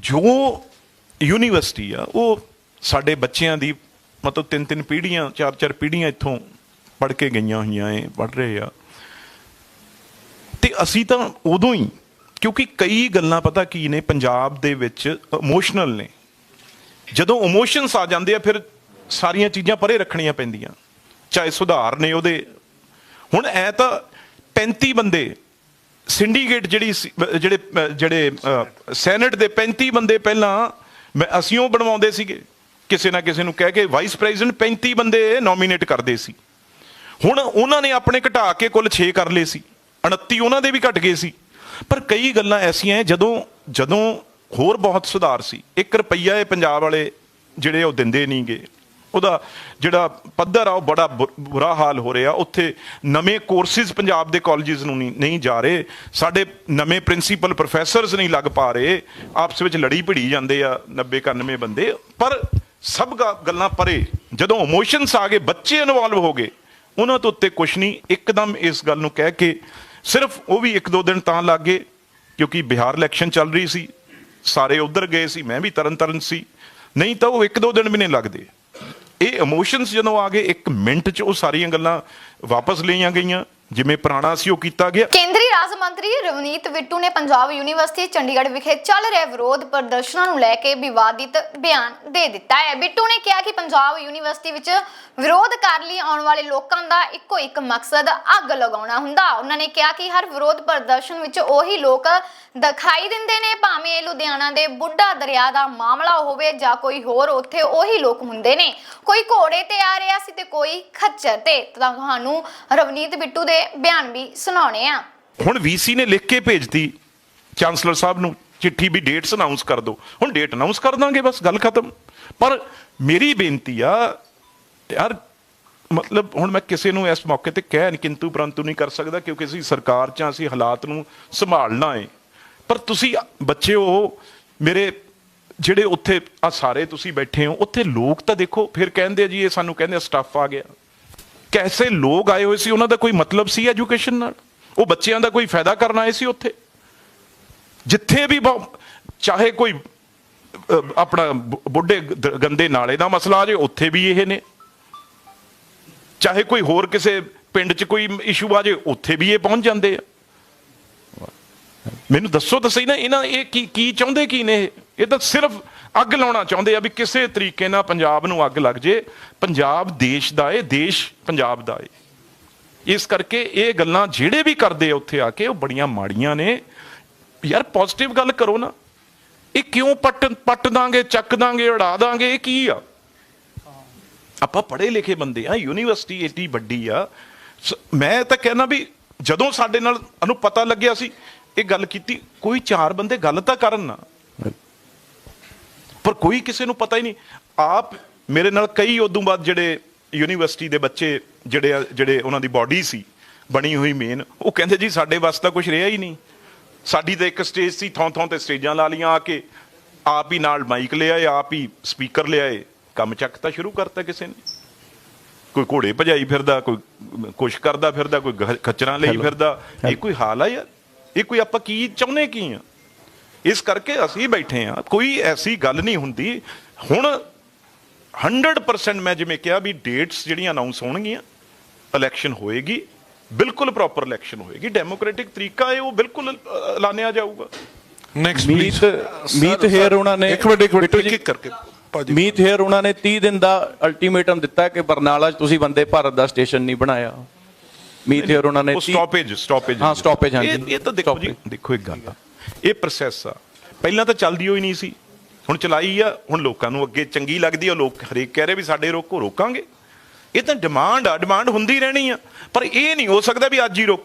ਜੋ ਯੂਨੀਵਰਸਿਟੀ ਆ, ਉਹ ਸਾਡੇ ਬੱਚਿਆਂ ਦੀ ਮਤਲਬ ਤਿੰਨ ਤਿੰਨ ਪੀੜ੍ਹੀਆਂ, ਚਾਰ ਚਾਰ ਪੀੜ੍ਹੀਆਂ ਇੱਥੋਂ ਪੜ੍ਹ ਕੇ ਗਈਆਂ ਹੋਈਆਂ ਏ ਪੜ੍ਹ ਰਹੇ ਆ। ਤੇ ਅਸੀਂ ਤਾਂ ਉਦੋਂ ਹੀ, ਕਿਉਂਕਿ ਕਈ ਗੱਲਾਂ ਪਤਾ ਕੀ ਨੇ, ਪੰਜਾਬ ਦੇ ਵਿੱਚ ਇਮੋਸ਼ਨਲ ਨੇ। ਜਦੋਂ ਇਮੋਸ਼ਨਸ ਆ ਜਾਂਦੇ ਆ, ਫਿਰ ਸਾਰੀਆਂ ਚੀਜ਼ਾਂ ਪਰੇ ਰੱਖਣੀਆਂ ਪੈਂਦੀਆਂ। ਚਾਹੇ ਸੁਧਾਰ ਨੇ ਉਹਦੇ। ਹੁਣ ਐ ਤਾਂ 35 ਬੰਦੇ ਸਿੰਡੀਕੇਟ ਜਿਹੜੀ ਜਿਹੜੇ ਜਿਹੜੇ ਅਹ, ਸੈਨੇਟ ਦੇ 35 ਬੰਦੇ ਪਹਿਲਾਂ ਮੈਂ ਅਸੀਂ ਉਹ ਬਣਵਾਉਂਦੇ ਸੀਗੇ। ਕਿਸੇ ਨਾ ਕਿਸੇ ਨੂੰ ਕਹਿ ਕੇ ਵਾਈਸ ਪ੍ਰੈਜ਼ੀਡੈਂਟ 35 ਬੰਦੇ ਨੋਮੀਨੇਟ ਕਰਦੇ ਸੀ। ਹੁਣ ਉਹਨਾਂ ਨੇ ਆਪਣੇ ਘਟਾ ਕੇ ਕੁੱਲ 6 ਕਰ ਲਏ ਸੀ। 29 ਉਹਨਾਂ ਦੇ ਵੀ ਘਟ ਗਏ ਸੀ। ਪਰ ਕਈ ਗੱਲਾਂ ਐਸੀਆਂ ਜਦੋਂ ਜਦੋਂ ਹੋਰ ਬਹੁਤ ਸੁਧਾਰ ਸੀ। 1 ਰੁਪਈਆ ਇਹ ਪੰਜਾਬ ਵਾਲੇ ਜਿਹੜੇ ਉਹ ਦਿੰਦੇ ਨਹੀਂਗੇ ਉਹਦਾ ਜਿਹੜਾ ਪੱਧਰ ਆ, ਉਹ ਬੜਾ ਬੁ- ਬੁਰਾ ਹਾਲ ਹੋ ਰਿਹਾ। ਉੱਥੇ ਨਵੇਂ ਕੋਰਸਿਸ ਪੰਜਾਬ ਦੇ ਕਾਲਜਸ ਨੂੰ ਨਹੀਂ ਜਾ ਰਹੇ। ਸਾਡੇ ਨਵੇਂ ਪ੍ਰਿੰਸੀਪਲ ਪ੍ਰੋਫੈਸਰਸ ਨਹੀਂ ਲੱਗ ਪਾ ਰਹੇ। ਆਪਸ ਵਿੱਚ ਲੜੀ ਭਿੜੀ ਜਾਂਦੇ ਆ 90 91 ਬੰਦੇ। ਪਰ ਸਭ ਗਾ- ਗੱਲਾਂ ਪਰੇ। ਜਦੋਂ ਇਮੋਸ਼ਨਸ ਆ ਗਏ, ਬੱਚੇ ਇਨਵੋਲਵ ਹੋ ਗਏ, ਉਹਨਾਂ ਤੋਂ ਉੱਤੇ ਕੁਛ ਨਹੀਂ। ਇੱਕਦਮ ਇਸ ਗੱਲ ਨੂੰ ਕਹਿ ਕੇ ਸਿਰਫ ਉਹ ਵੀ ਇੱਕ ਦੋ ਦਿਨ ਤਾਂ ਲੱਗ ਗਏ, ਕਿਉਂਕਿ ਬਿਹਾਰ ਇਲੈਕਸ਼ਨ ਚੱਲ ਰਹੀ ਸੀ। ਸਾਰੇ ਉਧਰ ਗਏ ਸੀ, ਮੈਂ ਵੀ ਤਰਨ ਤਰਨ ਸੀ। ਨਹੀਂ ਤਾਂ ਉਹ ਇੱਕ ਦੋ ਦਿਨ ਵੀ ਨਹੀਂ ਲੱਗਦੇ। ਇਹ ਇਮੋਸ਼ਨਸ ਜਦੋਂ ਆ ਗਏ, ਇੱਕ ਮਿੰਟ 'ਚ ਉਹ ਸਾਰੀਆਂ ਗੱਲਾਂ ਵਾਪਸ ਲਈਆਂ ਗਈਆਂ। ਜਿਵੇਂ ਪੁਰਾਣਾ ਸੀ, ਉਹ ਕੀਤਾ ਗਿਆ। ਰਾਜ ਮੰਤਰੀ ਰਵਨੀਤ ਬਿੱਟੂ ਨੇ ਪੰਜਾਬ ਯੂਨੀਵਰਸਿਟੀ ਚੰਡੀਗੜ੍ਹ ਵਿਖੇ ਚੱਲ ਰਹੇ ਵਿਰੋਧ ਪ੍ਰਦਰਸ਼ਨਾਂ ਨੂੰ ਲੈ ਕੇ ਵਿਵਾਦਿਤ ਬਿਆਨ ਦੇ ਦਿੱਤਾ ਹੈ। ਬਿੱਟੂ ਨੇ ਕਿਹਾ ਕਿ ਪੰਜਾਬ ਯੂਨੀਵਰਸਿਟੀ ਵਿੱਚ ਵਿਰੋਧ ਕਰ ਲਈ ਆਉਣ ਵਾਲੇ ਲੋਕਾਂ ਦਾ ਇੱਕੋ ਇੱਕ ਮਕਸਦ ਅੱਗ ਲਗਾਉਣਾ ਹੁੰਦਾ। ਉਹਨਾਂ ਨੇ ਕਿਹਾ ਕਿ ਹਰ ਵਿਰੋਧ ਪ੍ਰਦਰਸ਼ਨ ਵਿੱਚ ਉਹੀ ਲੋਕ ਦਿਖਾਈ ਦਿੰਦੇ ਨੇ, ਭਾਵੇਂ ਲੁਧਿਆਣਾ ਦੇ ਬੁੱਢਾ ਦਰਿਆ ਦਾ ਮਾਮਲਾ ਹੋਵੇ ਜਾਂ ਕੋਈ ਹੋਰ, ਉੱਥੇ ਉਹੀ ਲੋਕ ਹੁੰਦੇ ਨੇ। ਕੋਈ ਘੋੜੇ ਤੇ ਆ ਰਿਹਾ ਸੀ ਤੇ ਕੋਈ ਖੱਚਰ ਤੇ ਤੁਹਾਨੂੰ ਰਵਨੀਤ ਬਿੱਟੂ ਦੇ ਬਿਆਨ ਵੀ ਸੁਣਾਉਣੇ ਆ। ਹੁਣ ਵੀਸੀ ਨੇ ਲਿਖ ਕੇ ਭੇਜਤੀ ਚਾਂਸਲਰ ਸਾਹਿਬ ਨੂੰ ਚਿੱਠੀ ਵੀ ਡੇਟਸ ਅਨਾਉਂਸ ਕਰ ਦਿਓ। ਹੁਣ ਡੇਟ ਅਨਾਉਂਸ ਕਰ ਦਾਂਗੇ, ਬਸ ਗੱਲ ਖਤਮ। ਪਰ ਮੇਰੀ ਬੇਨਤੀ ਆ, ਯਾਰ, ਮਤਲਬ ਹੁਣ ਮੈਂ ਕਿਸੇ ਨੂੰ ਇਸ ਮੌਕੇ ਤੇ ਕਹਿਣ ਕਿੰਤੂ ਪਰੰਤੂ ਨਹੀਂ ਕਰ ਸਕਦਾ, ਕਿਉਂਕਿ ਅਸੀਂ ਸਰਕਾਰ ਚ ਅਸੀਂ ਹਾਲਾਤ ਨੂੰ ਸੰਭਾਲਣਾ ਹੈ ਪਰ ਤੁਸੀਂ ਬੱਚਿਓ ਮੇਰੇ ਜਿਹੜੇ ਉੱਥੇ ਆ ਸਾਰੇ ਤੁਸੀਂ ਬੈਠੇ ਹੋ, ਉੱਥੇ ਲੋਕ ਤਾਂ ਦੇਖੋ, ਫਿਰ ਕਹਿੰਦੇ ਆ ਜੀ, ਇਹ ਸਾਨੂੰ ਕਹਿੰਦੇ ਸਟਾਫ ਆ ਗਿਆ। ਕੈਸੇ ਲੋਕ ਆਏ ਹੋਏ ਸੀ, ਉਹਨਾਂ ਦਾ ਕੋਈ ਮਤਲਬ ਸੀ ਐਜੂਕੇਸ਼ਨ ਨਾਲ? ਉਹ ਬੱਚਿਆਂ ਦਾ ਕੋਈ ਫਾਇਦਾ ਕਰਨ ਆਏ ਸੀ ਉੱਥੇ? ਜਿੱਥੇ ਵੀ ਬਹੁ- ਚਾਹੇ ਕੋਈ ਆਪਣਾ ਬੁੱਢੇ ਗ- ਗੰਦੇ ਨਾਲੇ ਦਾ ਮਸਲਾ ਆ ਜੇ, ਉੱਥੇ ਵੀ ਇਹ ਨੇ। ਚਾਹੇ ਕੋਈ ਹੋਰ ਕਿਸੇ ਪਿੰਡ 'ਚ ਕੋਈ ਇਸ਼ੂ ਆ ਜੇ, ਉੱਥੇ ਵੀ ਇਹ ਪਹੁੰਚ ਜਾਂਦੇ ਆ। ਮੈਨੂੰ ਦੱਸੋ ਤਾਂ ਸਹੀ ਨਾ, ਇਹਨਾਂ ਇਹ ਕੀ ਕੀ ਚਾਹੁੰਦੇ, ਕੀ ਨੇ ਇਹ? ਇਹ ਤਾਂ ਸਿਰਫ ਅੱਗ ਲਾਉਣਾ ਚਾਹੁੰਦੇ ਆ ਵੀ ਕਿਸੇ ਤਰੀਕੇ ਨਾਲ ਪੰਜਾਬ ਨੂੰ ਅੱਗ ਲੱਗ ਜੇ। ਪੰਜਾਬ ਦੇਸ਼ ਦਾ ਏ, ਦੇਸ਼ ਪੰਜਾਬ ਦਾ ਏ। ਇਸ ਕਰਕੇ ਇਹ ਗੱਲਾਂ ਜਿਹੜੇ ਵੀ ਕਰਦੇ ਆ ਉੱਥੇ ਆ ਕੇ, ਉਹ ਬੜੀਆਂ ਮਾੜੀਆਂ ਨੇ। ਯਾਰ ਪੋਜ਼ਿਟਿਵ ਗੱਲ ਕਰੋ ਨਾ। ਇਹ ਕਿਉਂ ਪੱਟ ਪੱਟ ਦਾਂਗੇ, ਚੱਕ ਦਾਂਗੇ, ਉਡਾ ਦਾਂਗੇ, ਇਹ ਕੀ ਆ? ਆਪਾਂ ਪੜ੍ਹੇ ਲਿਖੇ ਬੰਦੇ ਆ, ਯੂਨੀਵਰਸਿਟੀ ਏਡੀ ਵੱਡੀ ਆ। ਸ- ਮੈਂ ਤਾਂ ਕਹਿਣਾ ਵੀ ਜਦੋਂ ਸਾਡੇ ਨਾਲ ਨੂੰ ਪਤਾ ਲੱਗਿਆ ਸੀ, ਇਹ ਗੱਲ ਕੀਤੀ, ਕੋਈ ਚਾਰ ਬੰਦੇ ਗੱਲ ਤਾਂ ਕਰਨ ਨਾ। ਪਰ ਕੋਈ ਕਿਸੇ ਨੂੰ ਪਤਾ ਹੀ ਨਹੀਂ। ਆਪ ਮੇਰੇ ਨਾਲ ਕਈ ਉਦੋਂ ਬਾਅਦ ਜਿਹੜੇ ਯੂਨੀਵਰਸਿਟੀ ਦੇ ਬੱਚੇ ਜਿਹੜੇ ਜਿਹੜੇ ਉਹਨਾਂ ਦੀ ਬਾਡੀ ਸੀ ਬਣੀ ਹੋਈ ਮੇਨ ਉਹ ਕਹਿੰਦੇ ਜੀ ਸਾਡੇ ਵਾਸਤੇ ਤਾਂ ਕੁਝ ਰਿਹਾ ਹੀ ਨਹੀਂ। ਸਾਡੀ ਤਾਂ ਇੱਕ ਸਟੇਜ ਸੀ ਥਾਂ ਥਾਂ ਤੇ ਸਟੇਜਾਂ ਲਾ ਲੀਆਂ ਆ ਕੇ ਆਪ ਹੀ ਨਾਲ ਮਾਈਕ ਲਿਆਏ ਆਪ ਹੀ ਸਪੀਕਰ ਲਿਆਏ ਕੰਮ ਚੱਕ ਤਾਂ ਸ਼ੁਰੂ ਕਰਤਾ ਕਿਸੇ ਨੇ। ਕੋਈ ਘੋੜੇ ਭਜਾਈ ਫਿਰਦਾ ਕੋਈ ਕੁਛ ਕਰਦਾ ਫਿਰਦਾ ਕੋਈ ਖੱਚਰਾਂ ਲਈ ਫਿਰਦਾ ਇਹ ਕੋਈ ਹਾਲ ਆ ਯਾਰ? ਇਹ ਕੋਈ ਆਪਾਂ ਕੀ ਚਾਹੁੰਦੇ ਕੀ ਆ? ਇਸ ਕਰਕੇ ਅਸੀਂ ਬੈਠੇ ਆ ਕੋਈ ਐਸੀ ਗੱਲ ਨਹੀਂ ਹੁੰਦੀ। ਹੁਣ 100% ਮੈਂ ਜਿਵੇਂ ਕਿਹਾ ਵੀ ਡੇਟਸ ਜਿਹੜੀਆਂ ਅਨਾਉਂਸ ਹੋਣਗੀਆਂ ਇਲੈਕਸ਼ਨ ਹੋਏਗੀ ਬਿਲਕੁਲ ਪ੍ਰੋਪਰ ਇਲੈਕਸ਼ਨ ਹੋਏਗੀ ਡੈਮੋਕ੍ਰੈਟਿਕ ਤਰੀਕਾ ਹੈ ਉਹ ਬਿਲਕੁਲ ਐਲਾਨਿਆ ਜਾਊਗਾ। ਨੈਕਸਟ ਮੀਤ ਮੀਤ ਹੇਰ ਉਹਨਾਂ ਨੇ ਇੱਕ ਮਿੰਟ ਇੱਕ ਮਿੰਟ ਇੱਕ ਕਰਕੇ ਭਾਜੀ। ਮੀਤ ਹੇਰ ਉਹਨਾਂ ਨੇ 30 ਦਿਨ ਦਾ ਅਲਟੀਮੇਟਮ ਦਿੱਤਾ ਕਿ ਬਰਨਾਲਾ 'ਚ ਤੁਸੀਂ ਵੰਦੇ ਭਾਰਤ ਦਾ ਸਟੇਸ਼ਨ ਨਹੀਂ ਬਣਾਇਆ। ਮੀਤ ਹੇਰ ਉਹਨਾਂ ਨੇ ਉਹ 30 ਸਟਾਪੇਜ ਸਟਾਪੇਜ ਹਾਂ, stoppage, ਹਾਂਜੀ। ਇਹ ਇਹ ਤਾਂ ਦੇਖੋ ਜੀ Stoppage। ਦੇਖੋ ਇੱਕ ਗੱਲ ਆ। ਇਹ ਪ੍ਰੋਸੈਸ ਆ। ਪਹਿਲਾਂ ਤਾਂ ਚੱਲਦੀ ਹੋਈ ਨਹੀਂ ਸੀ। ਹੁਣ ਚਲਾਈ ਆ ਹੁਣ ਲੋਕਾਂ ਨੂੰ ਅੱਗੇ ਚੰਗੀ ਲੱਗਦੀ ਆ ਲੋਕ ਹਰੇਕ ਕਹਿ ਰਹੇ ਵੀ ਸਾਡੇ ਰੋਕੋ ਰੋਕਾਂਗੇ। ਇਹ ਤਾਂ ਡਿਮਾਂਡ ਆ ਡਿਮਾਂਡ ਹੁੰਦੀ ਰਹਿਣੀ ਆ। ਪਰ ਇਹ ਨਹੀਂ ਹੋ ਸਕਦਾ ਵੀ ਅੱਜ ਹੀ ਰੋਕੋ।